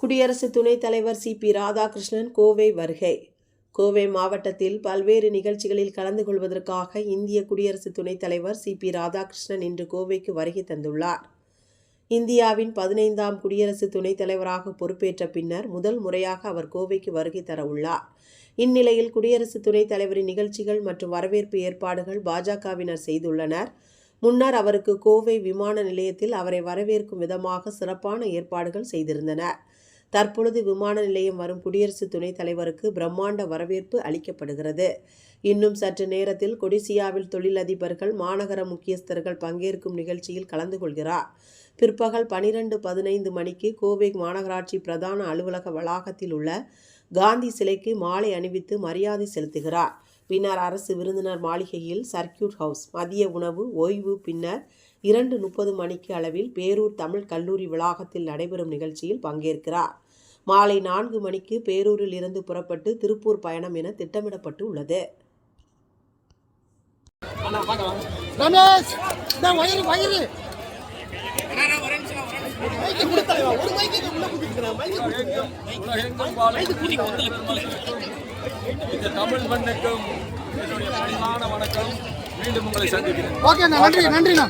குடியரசு துணைத் தலைவர் சி. பி. ராதாகிருஷ்ணன் கோவை வருகை. கோவை மாவட்டத்தில் பல்வேறு நிகழ்ச்சிகளில் கலந்து கொள்வதற்காக இந்திய குடியரசு துணைத் தலைவர் சி. பி. ராதாகிருஷ்ணன் இன்று கோவைக்கு வருகை தந்துள்ளார். இந்தியாவின் பதினைந்தாம் குடியரசு துணைத் தலைவராக பொறுப்பேற்ற பின்னர் முதல் முறையாக அவர் கோவைக்கு வருகை தரவுள்ளார் இந்நிலையில் குடியரசு துணைத் தலைவரின் நிகழ்ச்சிகள் மற்றும் வரவேற்பு ஏற்பாடுகள் பாஜகவினர் செய்துள்ளனர். முன்னர் அவருக்கு கோவை விமான நிலையத்தில் அவரை வரவேற்கும் விதமாக சிறப்பான ஏற்பாடுகள் செய்திருந்தனர். தற்பொழுது விமான நிலையம் வரும் குடியரசு துணைத் தலைவருக்கு பிரம்மாண்ட வரவேற்பு அளிக்கப்படுகிறது. இன்னும் சற்று நேரத்தில் கொடிசியாவில் தொழிலதிபர்கள் மாநகர முக்கியஸ்தர்கள் பங்கேற்கும் நிகழ்ச்சியில் கலந்து கொள்கிறார். பிற்பகல் பனிரெண்டு பதினைந்து மணிக்கு கோவை மாநகராட்சி பிரதான அலுவலக வளாகத்தில் உள்ள காந்தி சிலைக்கு மாலை அணிவித்து மரியாதை செலுத்துகிறார். பின்னர் அரசு விருந்தினர் மாளிகையில் சர்க்கியூட் ஹவுஸ் மதிய உணவு ஓய்வு பின்னர் இரண்டு முப்பது மணிக்கு அளவில் பேரூர் தமிழ் கல்லூரி வளாகத்தில் நடைபெறும் நிகழ்ச்சியில் பங்கேற்கிறார். மாலை நான்கு மணிக்கு பேரூரில் இருந்து புறப்பட்டு திருப்பூர் பயணம் என திட்டமிடப்பட்டு உள்ளது. ரமேஷ் வயிறு வயிறு. உலகெங்கும் இந்த தமிழ் மண்ணுக்கும் என்னுடைய பணிவான வணக்கம். மீண்டும் உங்களை சந்திக்கிறேன். ஓகேண்ணா நன்றி நன்றிண்ணா.